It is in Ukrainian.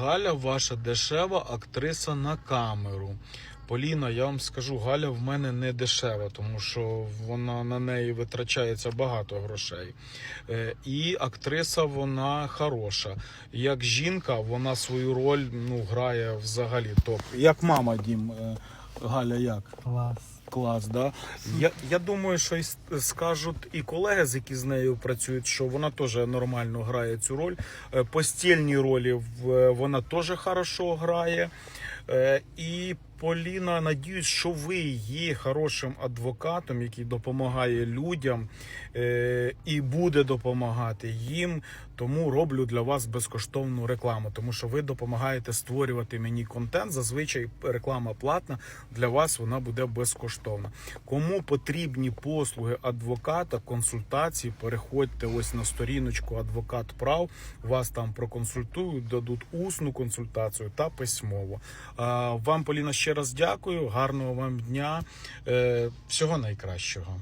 Галя, ваша дешева актриса на камеру. Поліна, я вам скажу, Галя в мене не дешева, тому що вона на неї витрачається багато грошей. Е, І актриса вона хороша. Як жінка, вона свою роль ну, грає взагалі топ. Як мама, Дім, е, Галя, як? Клас. Клас, да. Я, я думаю, що і скажуть і колеги, з які з нею працюють, що вона теж нормально грає цю роль. Е, Постільні ролі вона теж хорошо грає. Е, І Поліна, надіюсь, що ви є хорошим адвокатом, який допомагає людям е, і буде допомагати їм. Тому роблю для вас безкоштовну рекламу, тому що ви допомагаєте створювати мені контент. Зазвичай реклама платна. Для вас вона буде безкоштовна. Кому потрібні послуги адвоката, консультації, переходьте ось на сторіночку Адвокат прав. Вас там проконсультують, дадуть усну консультацію та письмово. Вам, Поліна, ще раз дякую. Гарного вам дня. Е, Всього найкращого.